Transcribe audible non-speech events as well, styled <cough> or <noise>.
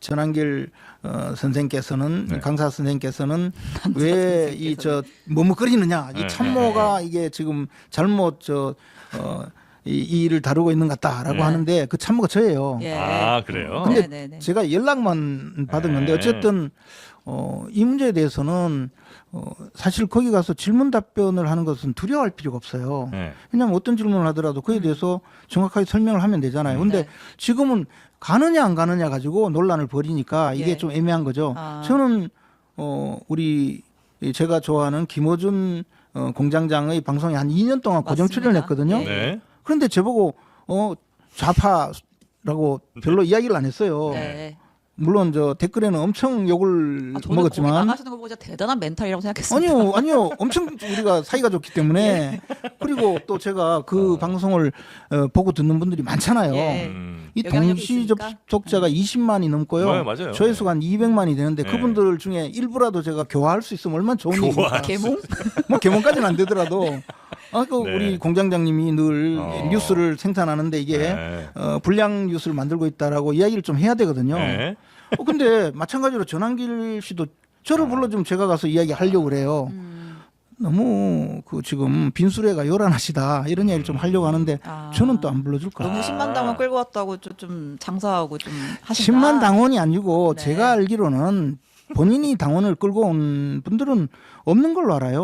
전한길 어, 선생께서는 네. 강사 선생께서는 왜 이 저 머뭇거리느냐 네, 이 참모가 이게 지금 잘못 저 어, 이, 이 일을 다루고 있는 것 같다라고 네. 하는데 그 참모가 저예요. 예. 아 그래요? 근데 네네네. 제가 연락만 받은 건데 네. 어쨌든 어, 이 문제에 대해서는 어, 사실 거기 가서 질문 답변을 하는 것은 두려워할 필요가 없어요. 네. 왜냐하면 어떤 질문을 하더라도 그에 대해서 정확하게 설명을 하면 되잖아요. 근데 네. 지금은 가느냐 안 가느냐 가지고 논란을 벌이니까 이게 예. 좀 애매한 거죠. 아. 저는 어 우리 이 제가 좋아하는 김호준 어, 공장장의 방송에 한 2년 동안 고정 맞습니다. 출연했거든요. 예. 네. 그런데 저보고 어 좌파라고 별로 이야기를 안 했어요. 네. 물론 저 댓글에는 엄청 욕을 아, 저는 먹었지만 나가시는 거 보고 진짜 대단한 멘탈이라고 생각했습니다. 아니요, <laughs> 아니요. 엄청 우리가 사이가 좋기 때문에 예. 그리고 또 제가 그 방송을 어, 보고 듣는 분들이 많잖아요. 예. 음. 이 영향력이 동시 있으니까. 접속자가 20만이 넘고요. 네, 맞아요. 조회수가 한 200만이 되는데 네. 그분들 중에 일부라도 제가 교화할 수 있으면 얼마나 좋은 교화. 일입니까? 개몽? 뭐 개몽까지는 안 되더라도 아, 그 네. 우리 공장장님이 늘 어. 뉴스를 생산하는데 이게 네. 어, 불량 뉴스를 만들고 있다라고 이야기를 좀 해야 되거든요. 네. 어, 근데 <laughs> 마찬가지로 전한길 씨도 저를 불러주면 제가 가서 이야기하려고 그래요. 음. 너무 그 지금 빈수레가 요란하시다 이런 이야기를 좀 하려고 하는데 아. 저는 또 안 불러줄까. 너무 아. 10만 당원 끌고 왔다고 좀, 좀 장사하고 좀 하신다. 10만 당원이 아니고 네. 제가 알기로는 본인이 당원을 끌고 온 분들은 없는 걸로 알아요.